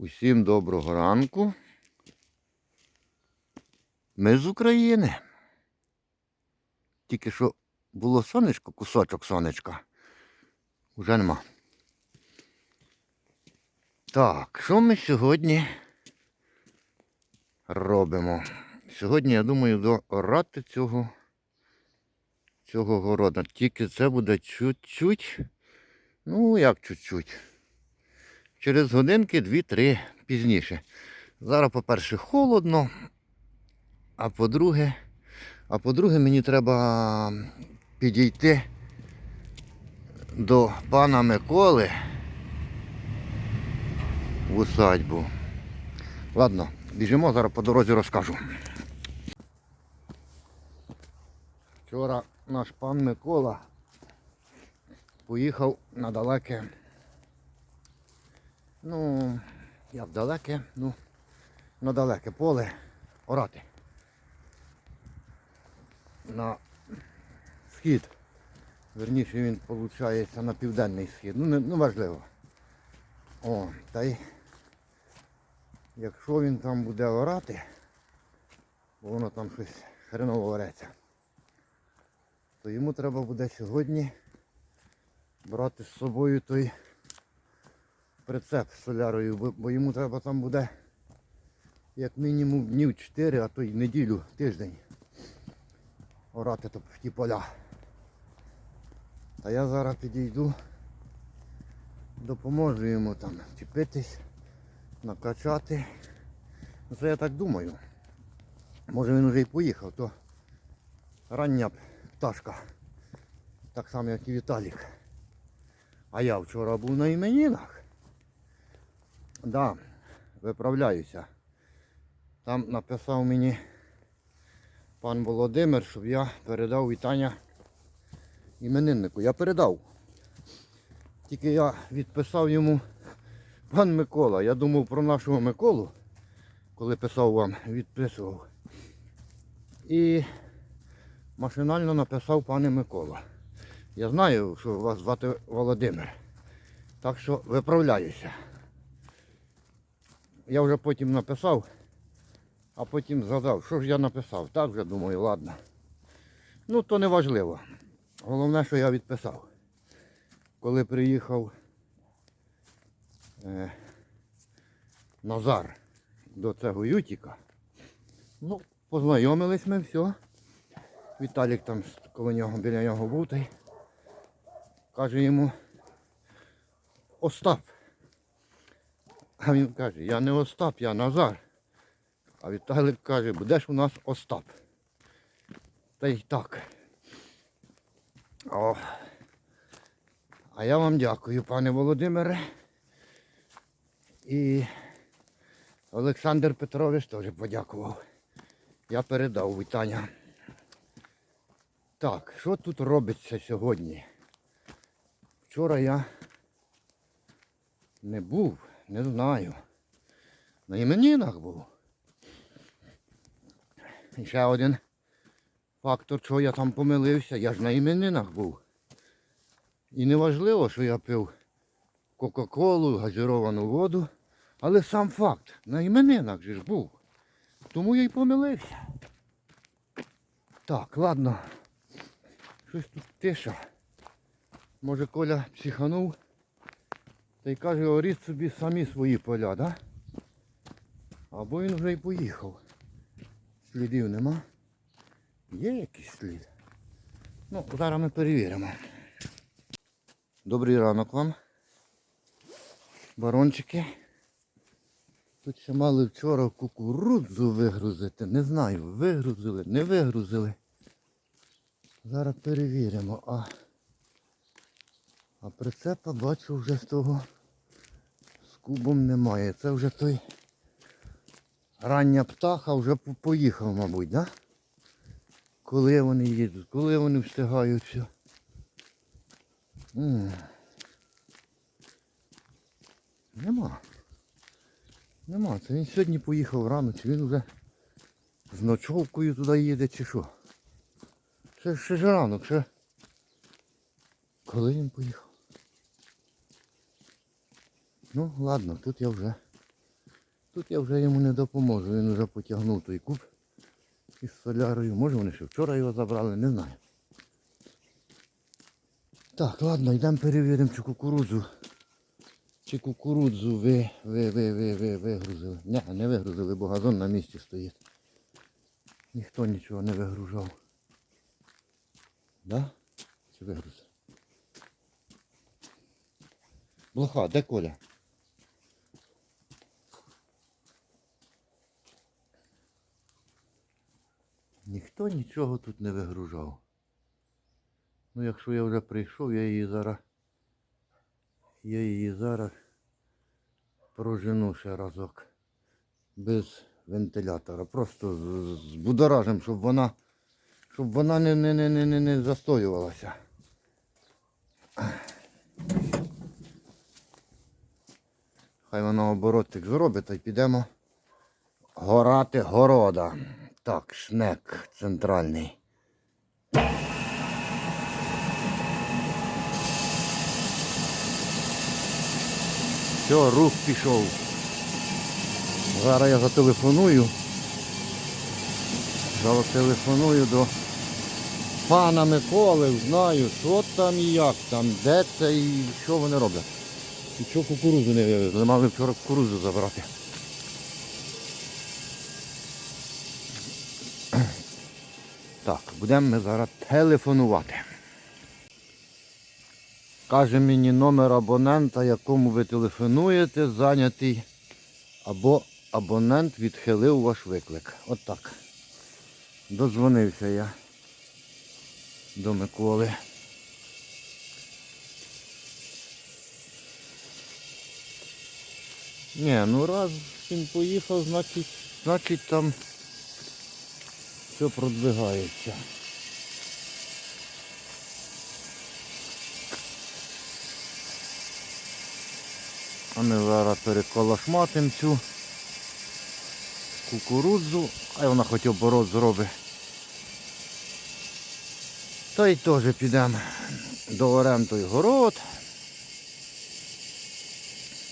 Усім доброго ранку. Ми з України. Тільки що було сонечко, кусочок сонечка. Уже нема. Так, що ми сьогодні робимо? Сьогодні, я думаю, доорати цього, цього города. Тільки це буде чуть-чуть. Ну, як чуть-чуть. Через годинки 2-3 пізніше. Зараз, по-перше, холодно, а по-друге, а по-друге, мені треба підійти до пана Миколи в усадьбу. Ладно, біжимо, зараз по дорозі розкажу. Вчора наш пан Микола поїхав на далеке Ну, як далеке, ну, на далеке поле орати. На схід. Верніше він виходить на південний схід. Ну, не, ну важливо. О, та й якщо він там буде орати, бо воно там щось хреново ореться, то йому треба буде сьогодні брати з собою той прицеп з солярою, бо, йому треба там буде як мінімум днів 4, а то й неділю, тиждень орати в ті поля. Та я зараз підійду, допоможу йому там чіпитись, накачати. Ну це я так думаю. Може він вже й поїхав, то рання пташка. Так само як і Віталік. А я вчора був на іменинах. Да, виправляюся. Там написав мені пан Володимир, щоб я передав вітання імениннику. Я передав. Тільки я відписав йому пан Микола. Я думав про нашого Миколу, коли писав вам, відписував. І машинально написав пане Микола. Я знаю, що вас звати Володимир. Так що виправляюся. Я вже потім написав, а потім згадав, що ж я написав. Так вже думаю, ладно. Ну, то не важливо. Головне, що я відписав. Коли приїхав е, Назар до цього Ютіка, ну, познайомились ми, все. Віталік там коло нього, біля нього був каже йому Остап. А він каже, я не Остап, я Назар. А Віталик каже, будеш у нас Остап. Та й так. О. А я вам дякую, пане Володимире. І Олександр Петрович теж подякував. Я передав вітання. Так, що тут робиться сьогодні? Вчора я не був. Не знаю. На іменинах був. І ще один фактор, чого я там помилився, я ж на іменинах був. І не важливо, що я пив Кока-Колу, газіровану воду, але сам факт, на іменинах же ж був. Тому я й помилився. Так, ладно. Щось тут тиша. Може Коля психанув. Та й каже, оріть собі самі свої поля, да? Або він вже й поїхав. Слідів нема. Є якийсь слід. Ну, зараз ми перевіримо. Добрий ранок вам. Барончики. Тут ще мали вчора кукурудзу вигрузити. Не знаю, вигрузили, не вигрузили. Зараз перевіримо. А а прицепа бачу вже з того кубом немає. Це вже той рання птаха вже поїхав, мабуть, да? Коли вони їдуть, коли вони встигають все. М. Нема. Нема. Це він сьогодні поїхав рано, чи він вже з ночовкою туди їде, чи що. Це ще ж ранок, ще. Коли він поїхав? Ну, ладно, тут я вже Тут я вже йому не допоможу. Він вже потягнув той куб із солярою. Може вони ще вчора його забрали, не знаю. Так, ладно, йдемо перевіримо, чи кукурудзу. Чи кукурудзу ви, ви, ви, ви, ви вигрузили. Ні, не вигрузили, бо газон на місці стоїть. Ніхто нічого не вигружав. Да? Чи вигрузив? Блоха, де Коля? Ніхто нічого тут не вигружав. Ну, якщо я вже прийшов, я її зараз. Я її зараз прожену ще разок. Без вентилятора. Просто з, будоражем, щоб вона. Щоб вона не, не, не, не, не, не застоювалася. Хай вона оборотик зробить, та й підемо горати города. Так, шнек центральний. Все, рух пішов. Зараз я зателефоную. Зателефоную до пана Миколи, знаю, що там і як там, де це і що вони роблять. І що кукурудзу не вивезли, мали вчора кукурудзу забрати. Так, будемо ми зараз телефонувати. Каже мені номер абонента, якому ви телефонуєте, зайнятий, або абонент відхилив ваш виклик. От так. Дозвонився я до Миколи. Ні, ну раз він поїхав, значить, значить там все продвигається. А ми зараз переколошматим цю кукурудзу, а вона хоч оборот зробить. Та й теж підемо до оренду город.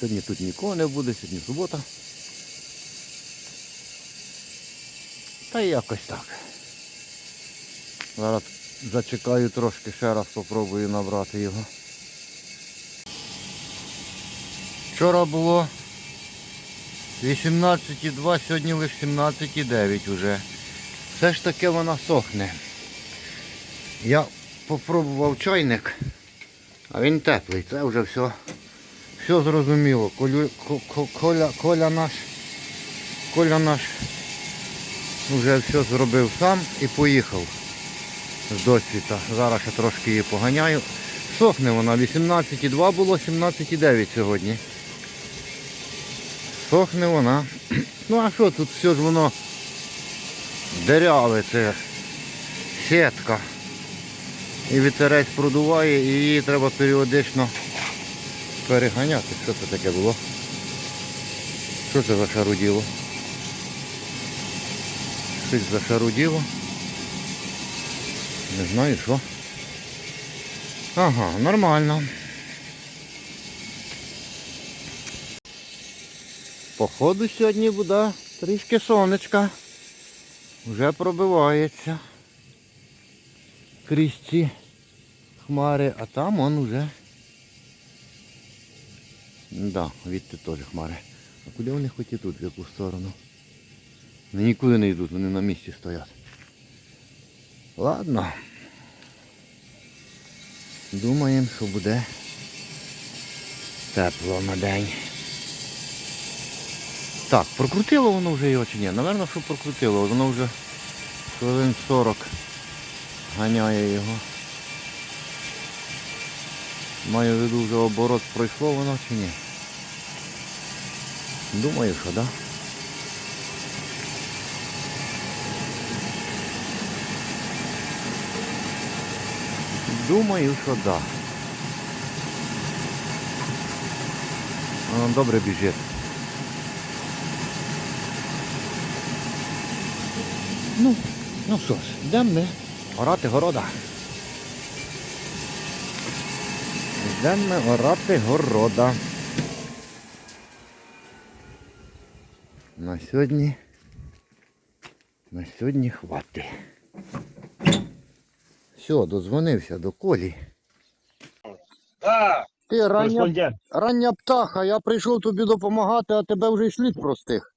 Сьогодні тут нікого не буде, сьогодні субота. Та якось так. Зараз зачекаю трошки, ще раз спробую набрати його. Вчора було 18,2, сьогодні лише 17,9 вже. Все ж таки вона сохне. Я попробував чайник, а він теплий, це вже все, все зрозуміло. Колю, ко- ко- коля, коля наш, коля наш вже все зробив сам і поїхав з досвіта. Зараз ще трошки її поганяю. Сохне вона, 18,2 було, 17,9 сьогодні. Сохне вона. Ну а що тут все ж воно деряве, це сітка. І вітерець продуває, і її треба періодично переганяти. Що це таке було? Що це за шаруділо? Щось зашаруділо. Не знаю що. Ага, нормально. Походу сьогодні буде трішки сонечка. Вже пробивається. Крізь ці хмари, а там он уже. Да, відти теж хмари. А куди вони хоч ідуть, в яку сторону? Вони нікуди не йдуть, вони на місці стоять. Ладно. Думаємо, що буде тепло на день. Так, прокрутило воно вже його чи ні? Наверно, що прокрутило. Воно вже хвилин 40 ганяє його. Маю в виду вже оборот пройшло воно чи ні? Думаю, що так. Да. Думаю, що так. Да. Воно добре біжить. Ну, ну що ж, йдемо ми орати города. Йдемо ми орати города. На сьогодні. На сьогодні хватить. Все, дозвонився до Колі. Так, Ти рання, рання птаха, я прийшов тобі допомагати, а тебе вже й слід простих.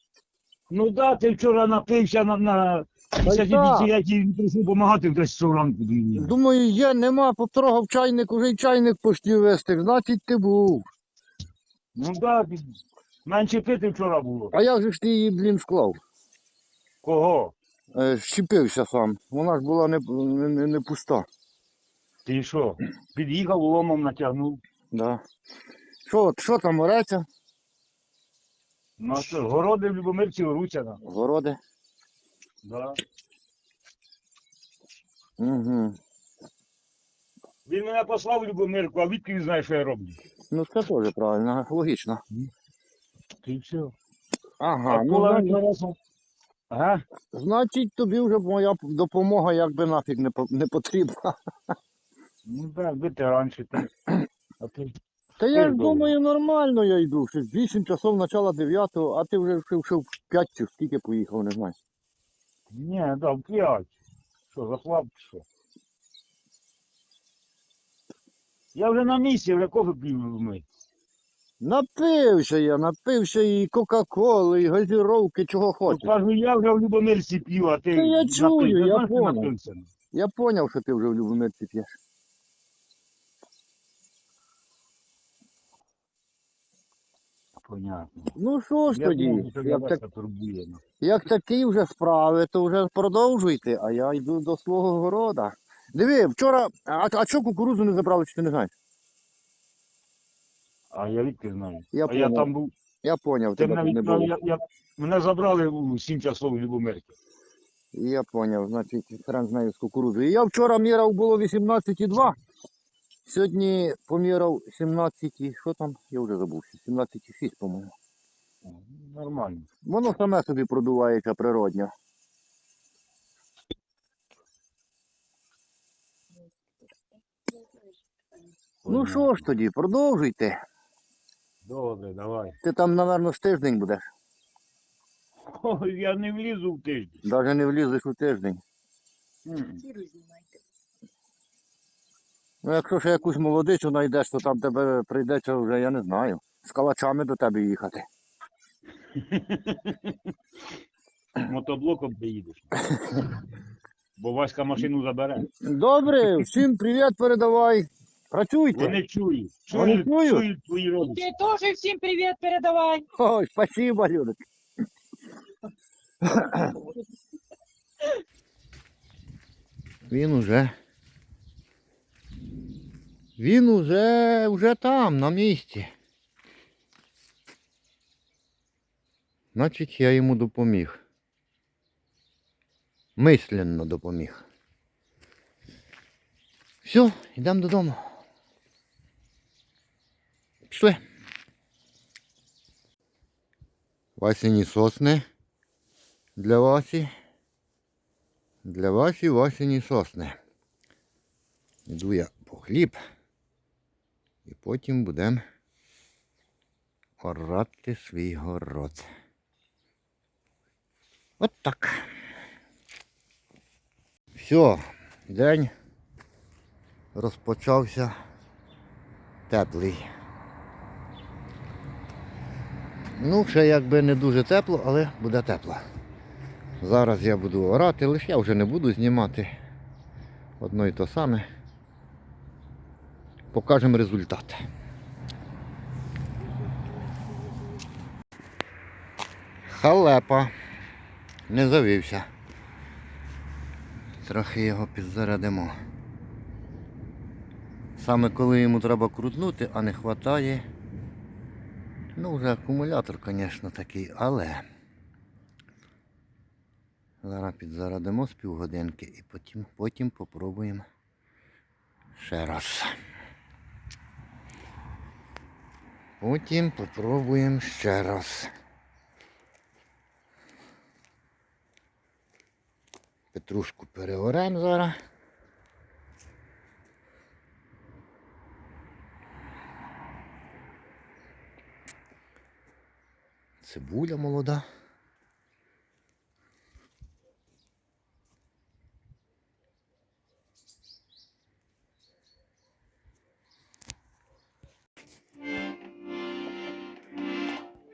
Ну да, ти вчора напився на, на так. 59 і прийшов допомагати в 10 ранку до мене. Думаю, є, нема, потрогав чайник, уже й чайник почти вистиг, значить ти був. Ну да, менше пити вчора було. А як же ж ти її, блін, склав? Кого? Е, щепився сам. Вона ж була не, не, не, не пуста. Ти що? Під'їхав, ломом натягнув. Да. Що, що там ореться? Ну що, городи в Любомирці Ручана. Городи. Да. Угу. Він мене послав в Любомирку, а відки він знає, що я роблю. Ну це теж правильно, логічно. Ти все. Ага, А ну, значить. Ага. значить тобі вже моя допомога якби нафіг не, по- не потрібна. Ну так, би ти раніше. Ти. А ти... Та я ж Ти думаю, нормально я йду. Ще 8 часов, начала 9, а ти вже ще, ще в 5 чи скільки поїхав, не знаю. Ні, да, в п'ять. Що, захлап, чи що? Я вже на місці, вже кофе пів ми. Напився я, напився і Кока-Коли, і газіровки, чого хочеш. Кажу, я вже в Любомирці п'ю, а ти Та я чую, я Знаєш, ти понял. напився? Я зрозумів, що ти вже в Любомирці п'єш. Понятно. Ну що ж Я тоді, думав, що як, вас так, турбує. ну. як такі вже справи, то вже продовжуйте, а я йду до свого города. Диви, вчора, а, а чого кукурудзу не забрали, чи ти не знаєш? А я відки знаю. Я а я понял. там був. Я зрозумів, Ти тебе мене тут не відправ, було. я, я, мене забрали у 7 часов в Я зрозумів, значить, хрен знає з кукурудзою. Я вчора міряв було 18,2. Сьогодні поміряв 17, і- що там, я вже забувся, 17,6, по-моєму. Нормально. Воно саме собі продувається природньо. Ну що ж тоді, продовжуйте. Добре, давай. Ти там, напевно, з тиждень будеш. Ой, я не влізу в тиждень. Навіть не влізеш у тиждень. М. Ну, якщо ще якусь молодицю знайдеш, то там тебе прийдеться вже, я не знаю, з калачами до тебе їхати. Мотоблоком приїдеш. Бо Васька машину забере. Добре, всім привіт передавай. Працюйте. Вони чують. Вони Чують, чують? чують твої родичі. Тебе тоже всем привет передавай. Ой, спасибо, Людок. Він уже. Він уже, уже там, на місці. Значить, я йому допоміг. Мисленно допоміг. Все, йдемо додому. Пішли. Васіні сосни для Васі. Для Васі Васіні сосни. Іду я по хліб. І потім будемо орати свій город. От так. Все, день розпочався теплий. Ну, ще якби не дуже тепло, але буде тепло. Зараз я буду орати, лише я вже не буду знімати одно і то саме. Покажемо результат. Халепа. Не завівся. Трохи його підзарядимо. Саме коли йому треба крутнути, а не вистачає. Ну, вже акумулятор, звісно, такий, але зараз підзарадимо з півгодинки і потім, потім попробуємо ще раз. Потім попробуємо ще раз. Петрушку переоремо зараз. цибуля молода.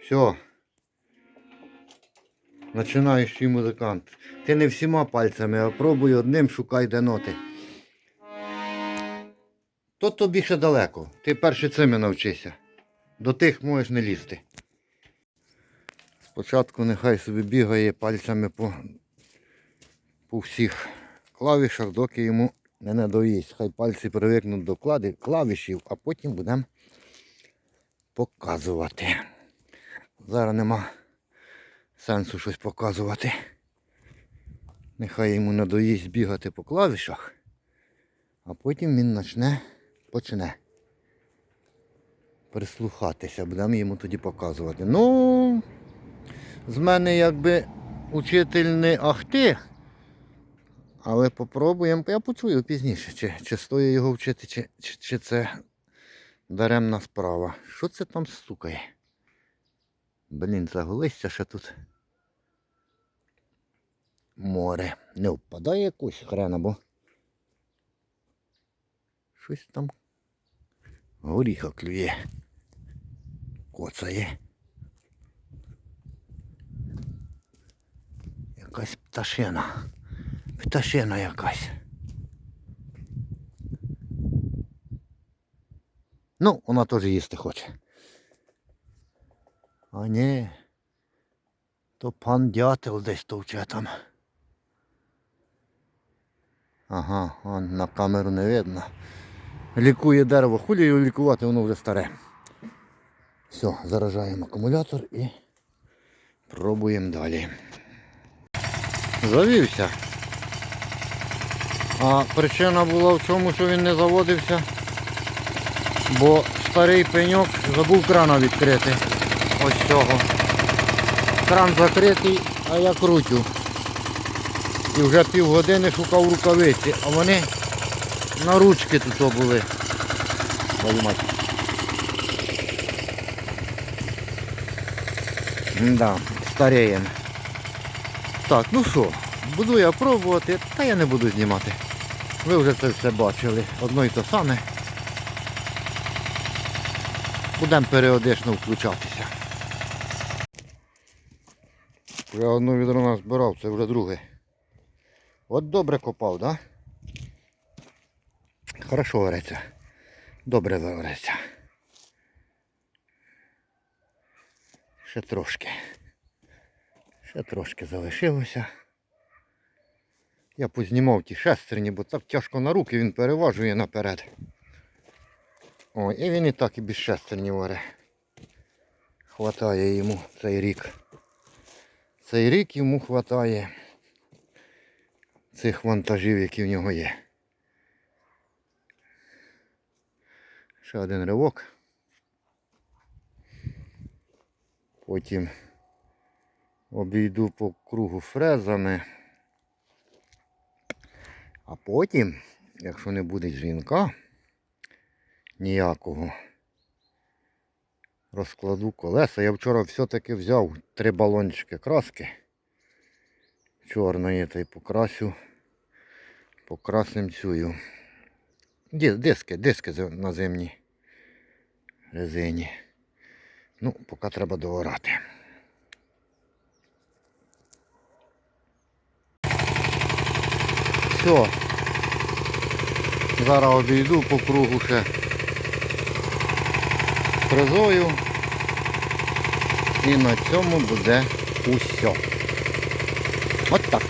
Все. Починаючий музикант. Ти не всіма пальцями, а пробуй одним, шукай де ноти. То тобі ще далеко. Ти перше цими навчися. До тих можеш не лізти. Спочатку нехай собі бігає пальцями по, по всіх клавішах, доки йому не надоїсть. Хай пальці привикнуть до клади, клавішів, а потім будемо показувати. Зараз нема сенсу щось показувати. Нехай йому надоїсть бігати по клавішах, а потім він почне, почне прислухатися, будемо йому тоді показувати. Ну, з мене якби учитель не ахти, але попробуємо, я почую пізніше, чи, чи стоїть його вчити, чи, чи, чи це даремна справа. Що це там стукає? Блін, заголисся ще тут. Море. Не впадає якусь хрена, бо щось там горіха клює. Коцає. Якась пташина. Пташина якась. Ну, вона теж їсти хоче. А ні. То пан дятел десь товче там. Ага, он на камеру не видно. Лікує дерево. Хулі його лікувати, воно вже старе. Все, заражаємо акумулятор і пробуємо далі. Завівся. А причина була в чому, що він не заводився, бо старий пеньок забув крана відкрити. Ось цього. Кран закритий, а я крутю. І вже півгодини шукав рукавиці, а вони на ручки тут були. Да, старієм. Так, ну що, буду я пробувати, та я не буду знімати. Ви вже це все бачили. Одно і те саме. Будемо періодично включатися. Я одну відро назбирав, це вже друге. От добре копав, так? Да? Хорошо вариться. Добре вариться. Ще трошки. Ще трошки залишилося. Я познімав ті шестерні, бо так тяжко на руки він переважує наперед. О, і він і так і без шестерні варе. Хватає йому цей рік. Цей рік йому хватає цих вантажів, які в нього є. Ще один ривок. Потім обійду по кругу фрезами. А потім, якщо не буде дзвінка ніякого, розкладу колеса. Я вчора все-таки взяв три балончики краски чорної та й покрасю. Покрасим цю. Диски, диски на зимній резині. Ну, поки треба доорати. Все. Зараз обійду по кругу ще призою. І на цьому буде усе. От так.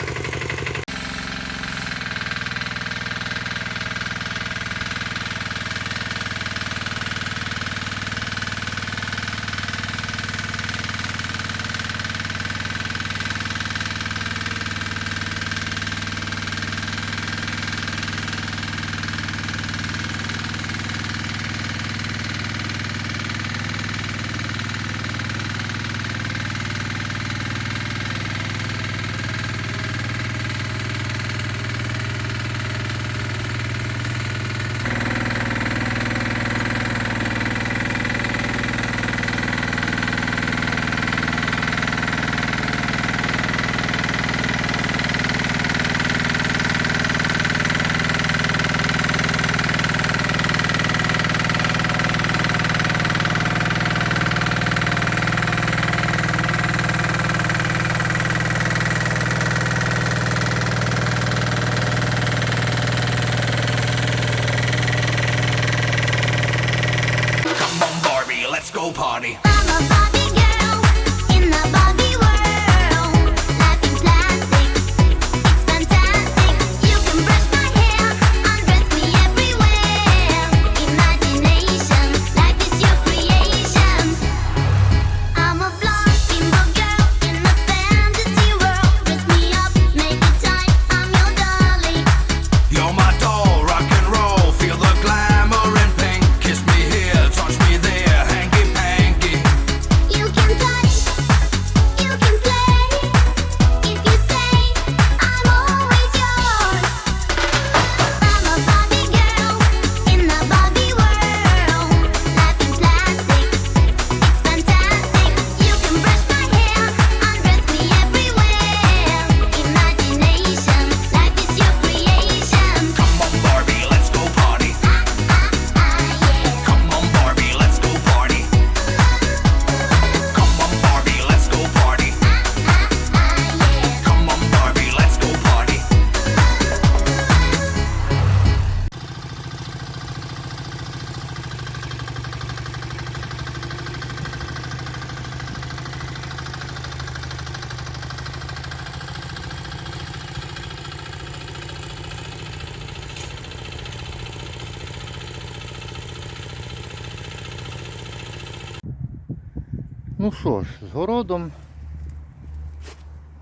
Ну що ж, з городом.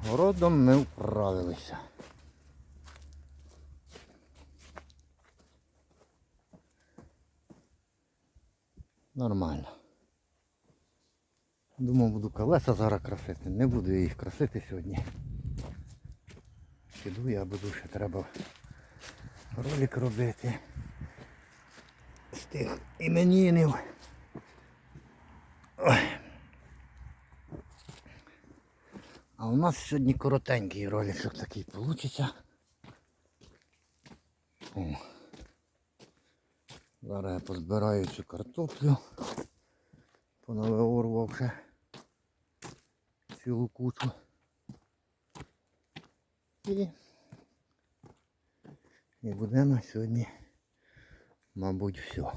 Городом ми вправилися. Нормально. Думав, буду колеса зараз красити. Не буду я їх красити сьогодні. Піду я буду ще треба ролик робити. З тих іменінів. А у нас сьогодні коротенький ролик такий получиться. О. Зараз я позбираю цю картоплю. Понавиорвавши цілу кучу. І, і буде на сьогодні, мабуть, все.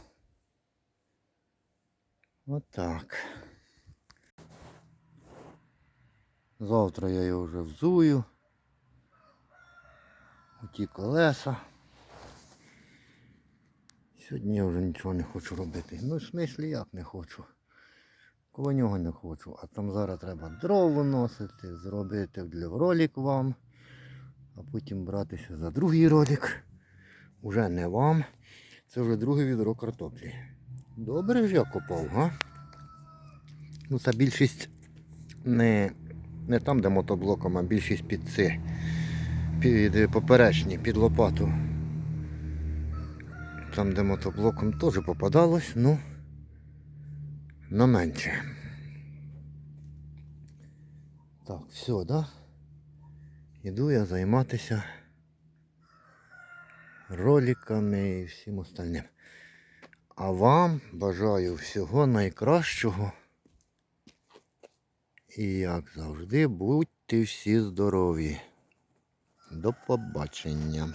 Отак. Завтра я його вже взую. Оті колеса. Сьогодні я вже нічого не хочу робити. Ну, в смислі як не хочу. Коло нього не хочу. А там зараз треба дров виносити, зробити ролик вам. А потім братися за другий ролик. Уже не вам. Це вже друге відро картоплі. Добре ж я копав, га? Ну, це більшість не, не там, де мотоблоком, а більшість під ці, під поперечні, під лопату. Там, де мотоблоком теж попадалось, ну, но менше. Так, все, да? Іду я займатися роликами і всім остальним. А вам бажаю всього найкращого. І як завжди, будьте всі здорові. До побачення.